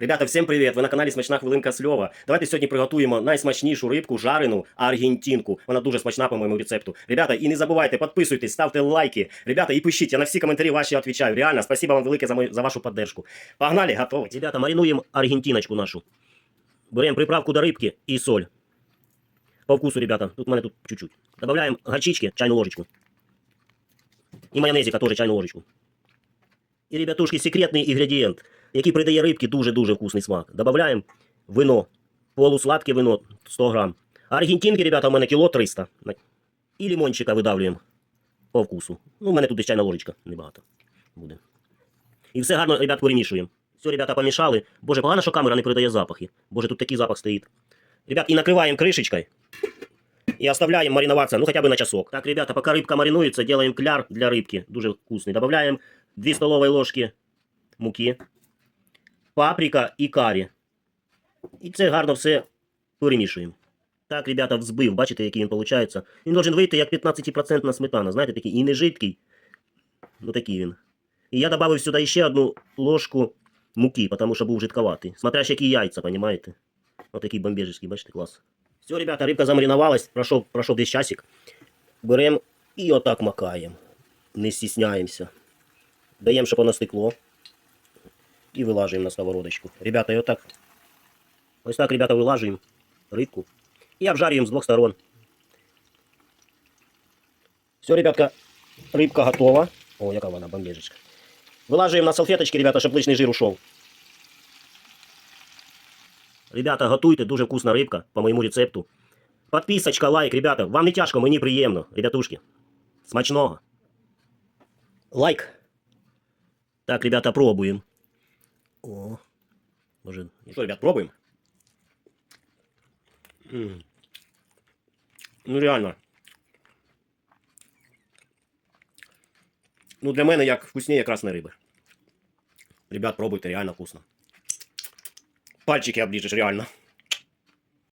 Ребята, всім привіт! Ви на каналі Смачна хвилинка Сльова. Давайте сьогодні приготуємо найсмачнішу рибку жарену аргентинку. Вона дуже смачна по моєму рецепту. Ребята, і не забувайте, підписуйтесь, ставте лайки. Ребята, і пишіть, я на всі коментарі ваші відповідаю. Реально, спасибо вам велике за, мою, за вашу підтримку. Погнали, готові. Ребята, маринуємо аргентиночку нашу. Беремо приправку до рибки і соль. По вкусу, ребята, тут у мене тут чуть-чуть. Добавляємо горчички, чайну ложечку. І майонезика теж чайну ложечку. І, ребятушки, секретний інгредієнт, який придає рибці дуже-дуже вкусний смак. Добавляємо вино. Полусладке вино 100 грам. А аргентинки, ребята, у мене кіло 300. І лимончика видавлюємо по вкусу. Ну, у мене тут і чайна ложечка небагато буде. І все гарно, ребят, перемішуємо. Все, ребята, помішали. Боже, погано, що камера не передає запахи. Боже, тут такий запах стоїть. Ребят, і накриваємо кришечкою. И оставляем мариноваться, ну хотя бы на часок. Так, ребята, пока рыбка маринуется, делаем кляр для рыбки, дуже вкусный. Добавляем 2 столовые ложки муки, паприка і карі. І це гарно все перемішуємо. Так, ребята, взбив, бачите, який він виходить. Він должен вийти як 15% сметана, знаєте, такий і не жидкий. Ну такий він. І я добавив сюди ще одну ложку муки, тому що був жидковатий. Смотря ж які яйця, понимаете? Ось такий бомбежечкий, бачите, клас. Все, ребята, рибка замариновалась, пройшов, пройшов десь часик. Беремо і отак макаємо. Не стісняємося. Даємо, щоб воно стекло. І вилажуємо на сковородочку. Ребята, і отак. Ось так, ребята, вилажуємо рибку. І обжарюємо з двох сторон. Все, ребятка, рибка готова. О, яка вона бомбежечка. Вилажуємо на салфеточки, ребята, щоб лишній жир ушов. Ребята, готуйте, дуже вкусна рибка по моєму рецепту. Подписочка, лайк, ребята. Вам не тяжко, мені приємно, ребятушки. Смачного. Лайк. Так, ребята, пробуємо. О. Може. Ну що, ребят, пробуємо? М. Ну реально. Ну, для мене як вкусніє красної риби. Ребят, пробуйте, реально вкусно. Пальчики оближешь, реально.